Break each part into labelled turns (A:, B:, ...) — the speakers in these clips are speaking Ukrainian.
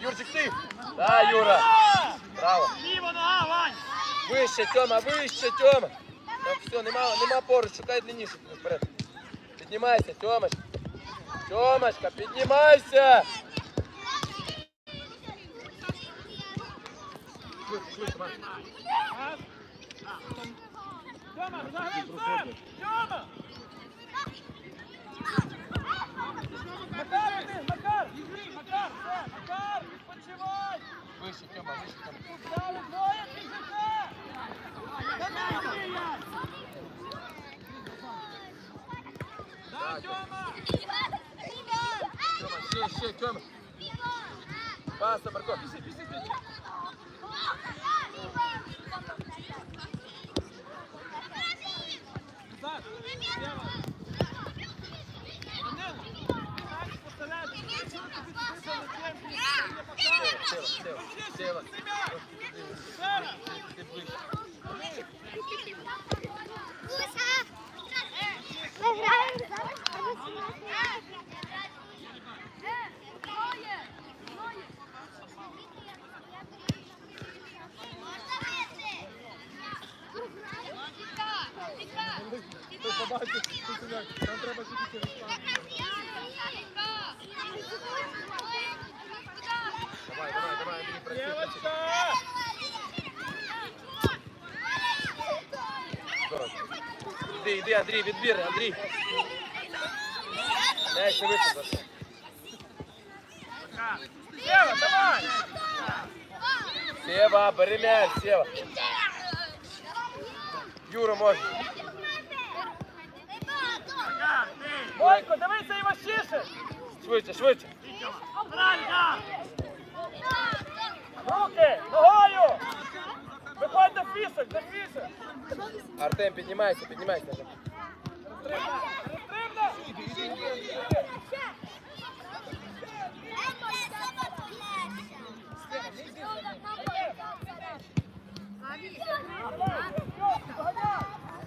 A: Юрчик, ти! Да, Юра! Браво! Вище, Тьома, вище, Тьома! Так, все, нема, нема поруч, шукай длинніше вперед. Піднімайся, Тьомаш. Тьомашка, піднімайся!
B: Пас. Тьома, заграй сам! Тьома! Макар, іди, Макар! Макар, все, Макар, відпочивай!
A: Вище, Тьома, вище, Тьома.
B: Дали двоє біжите! Та не бігай! Да, Тьома!
A: Тьома, ще, ще, Тьома. Паса, Марко.
B: Назад! Слева! Данило, ти посередині, якщо ти підписав на темпі, не покажеш.
A: Сева, Сева, Ти
B: побачиш, там треба тільки через пас.
A: Давай, давай, давай, Андрій, працюй, працюй.
B: Дівочка!
A: Здорово. Іди, іди, Андрій, відбір, Андрій. Дай ще вище.
B: Сева, давай!
A: Сева, бери м'яч, Сева. Юра, може.
B: Бойко, дивися і важчіше!
A: Швидше, швидше.
B: Руки, ногою! Виходь до фісок, до фісок!
A: Артем, піднімайся, піднімайся.
B: Розстрибна, розстрибна!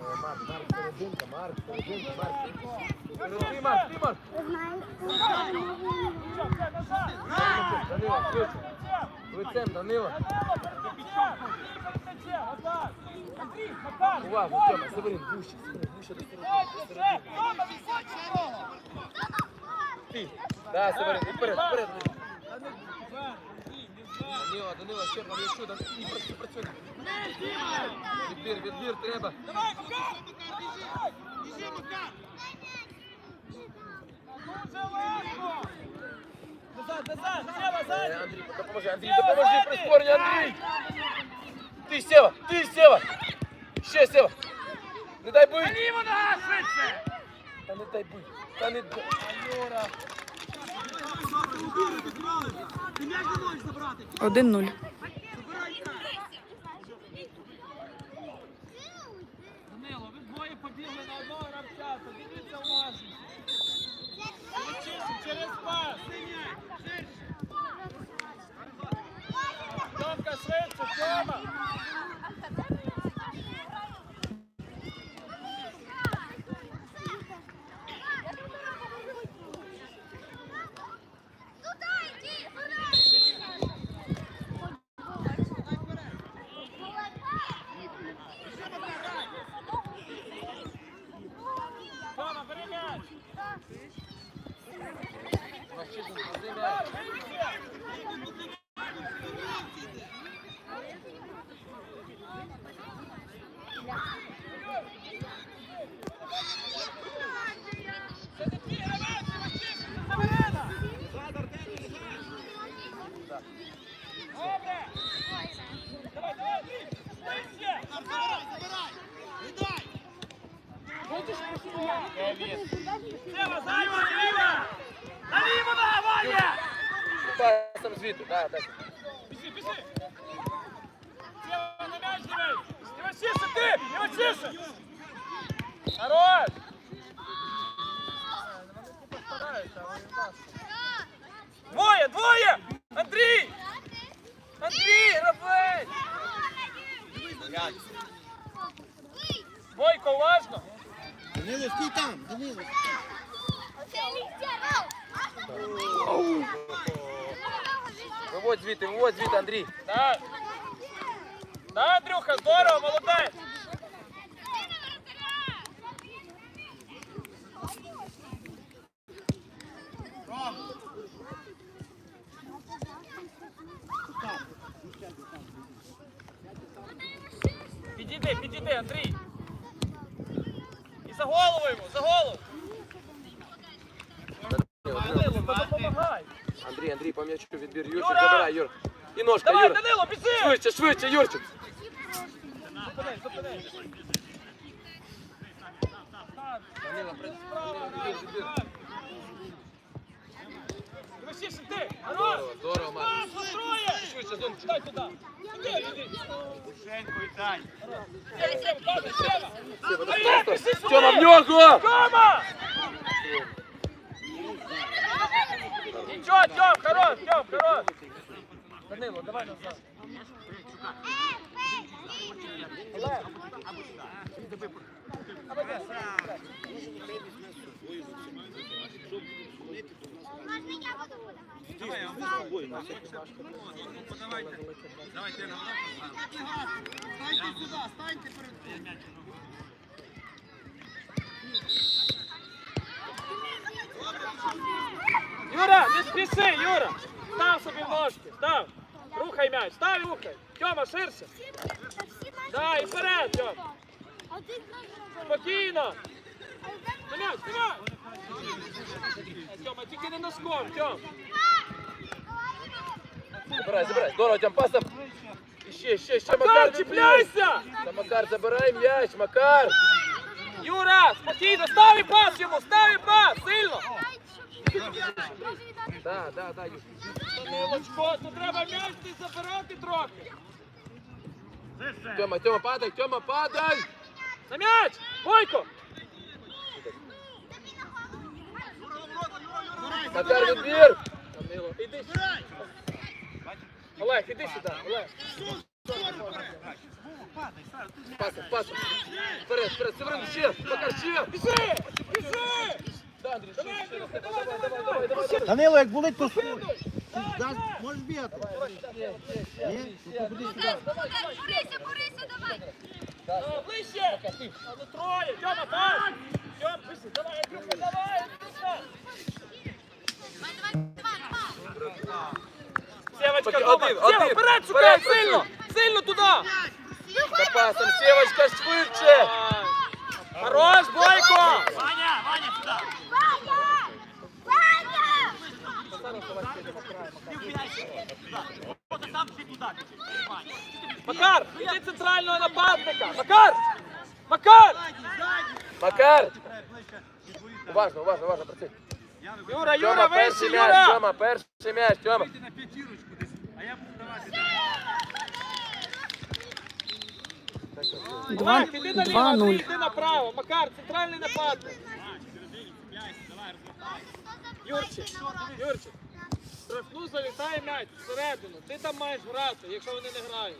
A: О, Марк, Марк, серединка, Марк, серединка, Марк. Ну, ти, Марк, ти, Марк.
B: Все, все, назад!
A: Данило, швидше. Лицем, Данило.
B: Данило, перед м'ячем! Андрій, перед м'ячем, отак! Андрій, Макар!
A: Увагу,
B: відходь!
A: Тьома, Северин, вище, Северин, вище до середини.
B: Ти ще! Тома, відходь від нього!
A: Ти. Да, Северин, і вперед, вперед. Данило, Данило, ще там якщо, там і працюй, працюй. Відбір, відбір треба.
B: Давай, Макар! Біжи, Макар! Дуже легко! Назад, назад, Сева,
A: Е,
B: ззаді!
A: Андрій, допоможи, Андрій, допоможи прискоренню, Андрій! Ти, Сева, ти, Сева! Ще, Сева! Не дай бить!
B: Наліво нога швидше!
A: Та не дай бить! Та не дай...
C: Один нуль.
B: Данило, ви двоє побігли на одного гравця, подивіться Бойко, уважно!
C: Данило, стій там, Данило.
A: Виводь звідти, виводь звідти, Андрій.
B: Так. Да, Андрюха, здорово, молодець! Підійди, підійди, Андрій. І за голову йому, за голову. Данило, допомагай.
A: Андрій, Андрій, по м'ячу відбір. Юрчик,
B: Юра!
A: забирай, Юр. І ножка,
B: Давай,
A: Юра.
B: Данило, біжи!
A: Швидше, швидше, Юрчик.
B: Зупинись, зупинись.
A: Данило, при- відбір, відбір.
B: Висіш ти! Хорош!
A: Здорово, здорово, Марк.
B: Пас!
A: Швидше, Зон.
B: Дай туди! Іди, іди! Сєва, Сєва, дай, Сєва!
A: Сєва,
B: Ай,
A: стой,
B: пішли
A: стой.
B: сюди!
A: Тьома, в нього!
B: Тьома! Нічого, Тьом, хорош, Тьом, хорош! Данило, давай назад. Олег. Юра, не спіши, Юра! Став собі в ножки, став! Рухай м'яч, став рухай! Тьома, ширше! Да, і вперед, Тьом! Спокійно! М'яч, м'яч! Тьома, тільки не носком, Тьом!
A: Забирай, забирай. Здорово, Тьом, пасом. Ще, ще, ще, Макар,
B: чіпляйся!
A: Та, Макар, забирай м'яч, Макар.
B: Юра, спокійно, став і пас йому, став пас, сильно!
A: Да, да, Юр.
B: Данилочко, то треба м'яч ти забирати трохи!
A: Тьома, Тьома, падай, Тьома, падай.
B: На м'яч! Бойко!
A: Макар, відбір.
B: Данило, іди сюди. Олег, іди сюди, Олег.
A: Пасом, пасом. Вперед, вперед, Северин, ще. Макар, ще.
B: Біжи! Біжи!
A: Да, Андрій, ще, ще.
B: Андрюха, давай, давай, давай, давай, давай.
C: Данило, як болить, то стой. Можеш бігати. Ні? Ну, то ходи сюди.
B: Да, ближче! А ну троє! Тьома, пас! Тьом, ближче, давай, давай,
A: один, один.
B: вперед шукай! Сильно! Сильно туди!
A: За пасом, Сєвочка, швидше.
B: Хорош, Бойко! Макар, іди центрального нападника! Макар! Макар!
A: Макар. Уважно, уважно, уважно, працюй.
B: Юра, Юра,
A: Тьома,
B: вище,
A: перший м'яч,
B: Юра!
A: Тьома, перший м'яч, Тьома.
B: Два, іди наліво,
D: два
B: Андрій,
D: нуль.
B: іди направо. Макар, центральний нападник. Юрчик, Юрчик, штрафну залітає м'яч всередину. Ти там маєш грати, якщо вони не грають.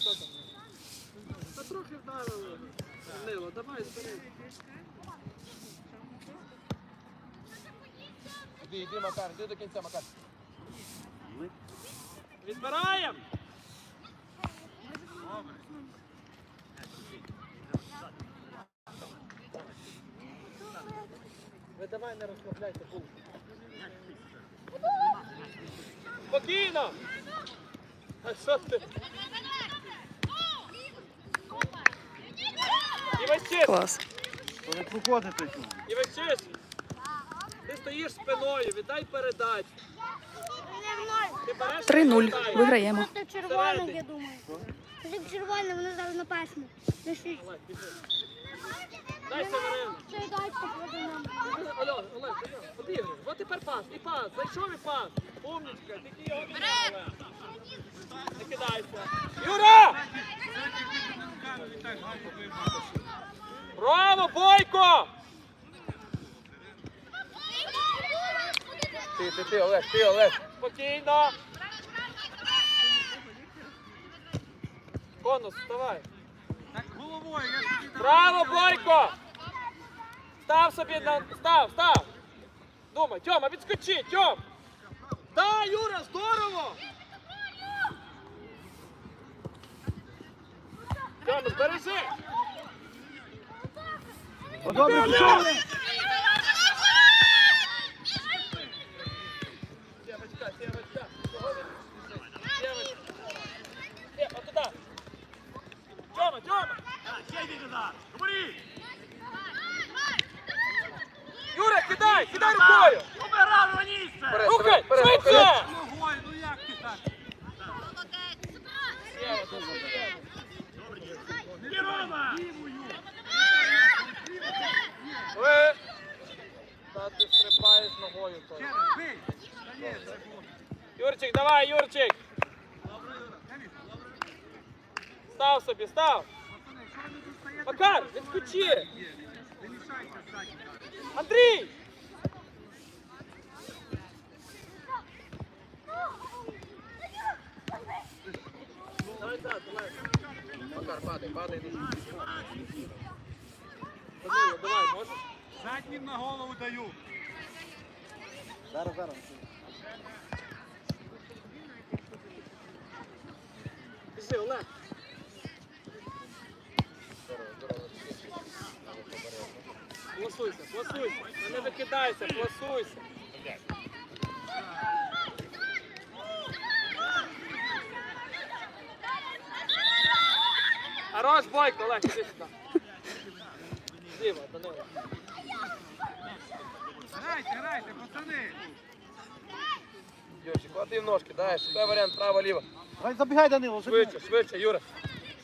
B: Що там? Та трохи вдарили. Данило, давай, збери.
A: Іди, іди, Макар, іди до кінця, Макар.
B: Відбираємо. Ви давай не розслабляйте булку. Спокійно! А що ти?
D: Клас.
C: Коли проходите тут.
B: і. Ти стоїш спиною, віддай передачу.
D: 3-0. Виграємо.
E: Просто червоним, я думаю. Як червоним, вони зараз на пасму.
B: Дай
E: нам.
B: Олег, Олег, подивись. От тепер пас, і пас, зайшов і пас. Умничка, тільки його віддав, Не кидайся. Юра! Браво, Бойко!
A: Ти, ти, ти, Олег, ти, Олег.
B: Спокійно. Конус, вставай.
C: Так головою, я ж тобі
B: Браво, Бойко! Став собі на. Став, став! Думай, Тьома, відскочи, Тьом! Да, Юра, здорово! Тьома, збережи!
C: Добре, пішов!
B: Сєвочка, Сєвочка! Сєвочка! Сєва, туди! Тьома, Тьома! Юра, кидай, кидай рукою!
A: Вперед,
B: Рухай,
A: вперед, вперед, вперед.
B: швидше!
C: Ногою, ну як ти так?
B: Сєва, тут Ви! Та ти стрибаєш ногою то.
C: Ще раз, бий! Та ні, це було.
B: Юрчик, давай, Юрчик! Став собі, став!
C: Пацани, що ви не достаєте?
B: Макар, відскочи!
C: Не мішайте,
B: Андрій! Давай, так, давай.
A: Макар, падай, падай.
B: Данило, давай, можеш?
C: Заднім на голову даю. Зараз, зараз.
B: Біжи, Олег. Пласуйся, пласуйся. Не викидайся, пласуйся. Хорош, Бойко, Олег, іди сюди. Зліва, Данило.
C: Грайте, грайте, пацани.
A: Юрчик, клади в ножки, дай, шукай варіант право-ліво.
C: Давай забігай, Данило,
A: Швидше, швидше, Юра.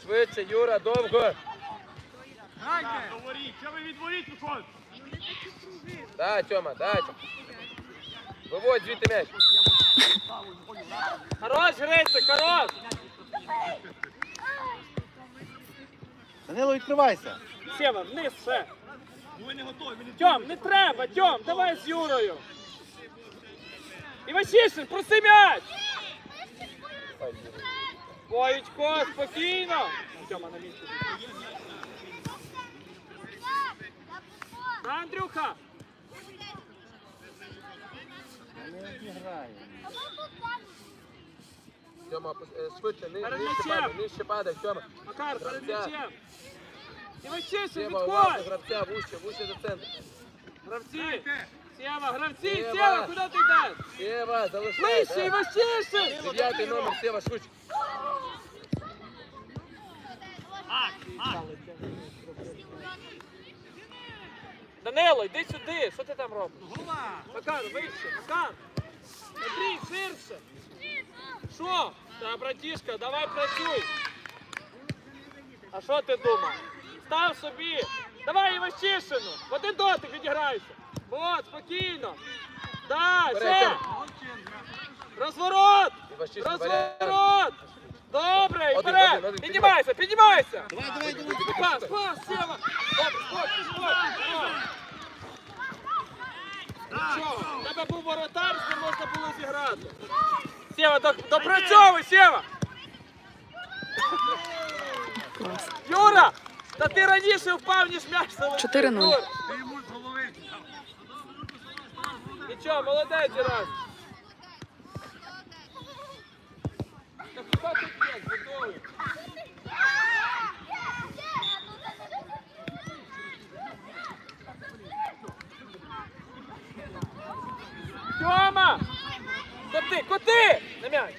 A: Швидше, Юра, довго.
C: Грайте.
A: Дай, Тьома, дай. Тьома. Виводь звідти м'яч.
B: Хорош, Грицик, хорош!
C: Данило, відкривайся.
B: Сєва, вниз ще. Тьом, не треба, Тьом, давай з Юрою. Івасішин, проси м'яч! Боючко, спокійно. Тьома на місці. Андрюха!
C: Не відіграє.
A: Тьома, е, швидше,
B: Перед
A: нижче
B: м'ячем.
A: падай, нижче падай, Тьома.
B: Макар, перед
A: Гравця.
B: м'ячем. Івасішин,
A: Сєва, уважно,
B: відходь!
A: гравця, вуще, вуще до центру.
B: Гравці! Сєва, гравці,
A: Сєва.
B: Куди ти йдеш?
A: Сєва, залишай.
B: Ближче,
A: да. Дев'ятий номер, Сєва, швидше.
B: Данило, йди сюди, що ти там робиш?
C: Гола.
B: Макар, вище, Макар! Андрій, ширше! Що? Та, братішка, давай працюй! А що ти думав? Став собі! Давай Іващишину! В один дотик відіграйся! Вот, спокійно! Да.
C: Молодчинка.
B: Розворот! Розворот! Добре, і вперед! Піднімайся, піднімайся!
C: Давай, давай, давай.
B: Пас, пас, Сєва! Добре, спокій, спокій! Нічого, в тебе був воротар, з ним можна було зіграти. Сєва, допрацьовуй, Сєва! Юра! Та ти раніше впав, ніж м'яч залетів.
D: 4:0.
B: Нічого, молодець, раз. Та хіба тут є, готовий? Тьома! Коти, коти! На м'яч!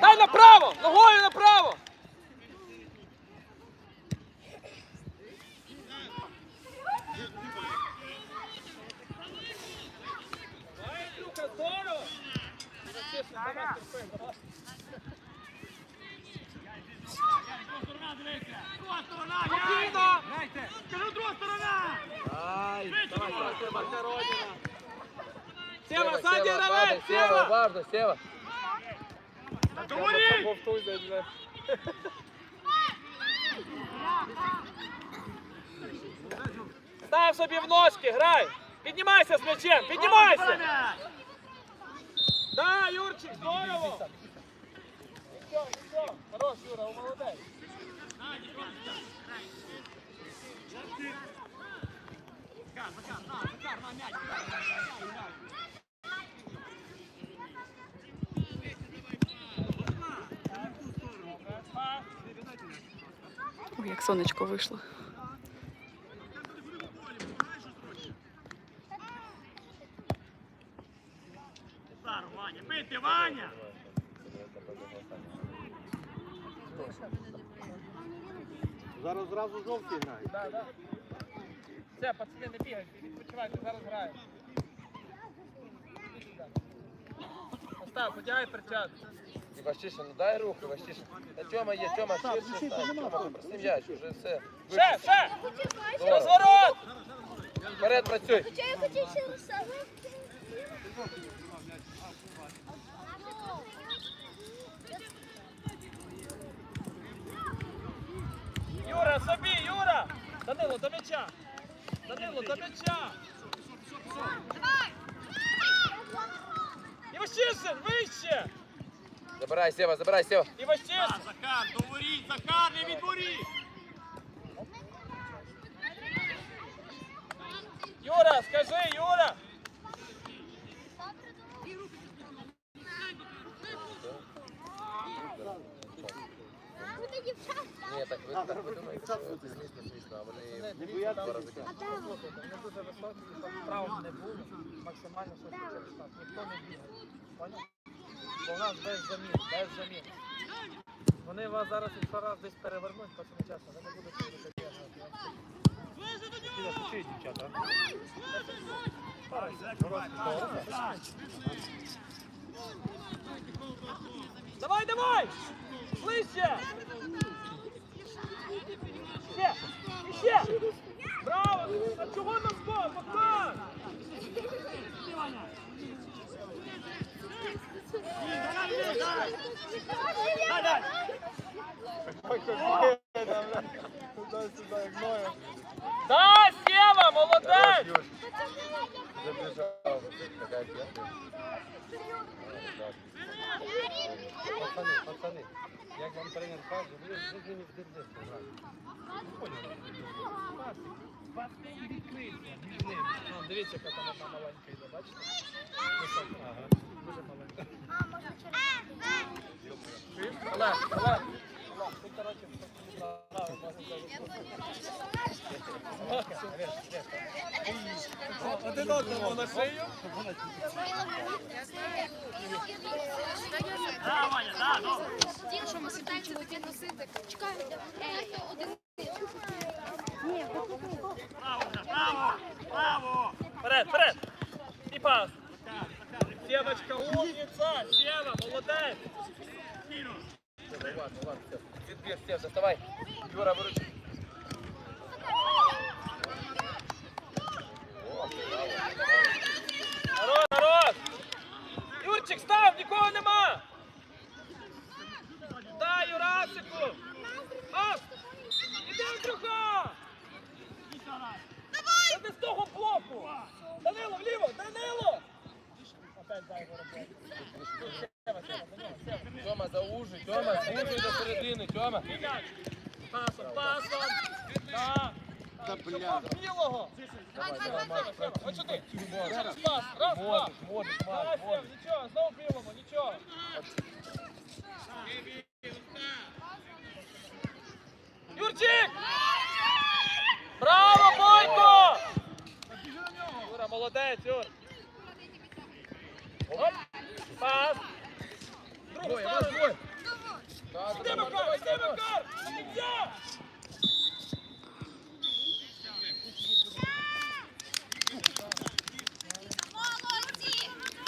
B: Дай направо! Ногою направо! Давай, Андрюха, здорово! Спокійно!
C: Грайте.
A: Ай,
B: Давай, давай, давай,
A: Сєва,
B: ззаді
A: Сєва,
B: гравець,
A: падай, Сєва,
B: Сєва!
A: уважно, Сєва.
B: Став собі в ножки, грай! Піднімайся з м'ячем, піднімайся! Да, Юрчик, здорово! Нічого, нічого. Хорош, Юра, молодець.
D: Як сонечко вийшло.
B: Бити, Ваня!
C: Зараз зразу жовті грають.
B: Да, да. Все, пацани, не бігайте, відпочивайте, зараз граємо. Остап, одягай перчатки.
A: І Ващиша, ну дай руку, Ващиша. Та Тьома є, Тьома ширше стань. Тьома, попроси м'яч, уже все.
B: Ще, ще! Розворот!
A: Вперед працюй.
E: Хоча я хотів ще раз.
B: Юра, собі, Юра! Данило, до м'яча! Данило, до м'яча! Іващишин, вище!
A: Забирай, Сева, забирай, Сева.
B: Іващишин!
F: Захар, до воріт, Захар, не від воріт!
B: Юра, скажи, Юра!
E: Буде дівчата.
A: Ні, так ви так ви думаєте, що це звісно, звісно, а вони два рази
E: А де ви?
B: Вони дуже високі, там травм не було. Максимально що через так. Ніхто не бігає. Поняв? Бо в нас без замін, без замін. Вони вас зараз якщо раз десь перевернуть, пацани чесно, ви не будете робити. дівчата. Давай, давай! Ближче! Ще! Ще! Браво! А чого на скол? Богдан! Да, Сєва, молодець!
A: П'ятка.
C: Пацани, пацани, як вам тренер каже, ви ж ви не вдердете грати.
B: Ну, Дивіться, яка там одна маленька йде, бачите? Висока. Дуже маленька.
E: А, можна через
B: Олег, Олег! Олег, ти, коротше, правильно, Один одному на шию.
F: Да, Ваня, да, добре.
E: Що ми ситуацію таке носити? Чекайте, один.
F: Право, право, право.
B: Вперед, вперед! І пас! Сєвочка, умниця! Сєва, молодець!
A: Ладно, ладно, все. Відбір, Сев, доставай. Юра, виручи.
B: Народ, народ! Юрчик, став, нікого нема! Дай, Юрасику! Ас! Іди, Андрюха! Та не з того блоку! Данило, вліво! Данило! Опять дай його.
A: Тьома, заужуй, Тьома, заужуй до середини, Тьома.
B: Пасом, пасом!
C: Та бля.
B: білого!
A: Давай, давай,
B: ось сюди! Пас! Раз, два! Нічого, знову білому, нічого! Юрчик! Браво, Бойко! Юра, молодець, Юр! Оп! Пас! Другу сторону! Іди, Макар, іди!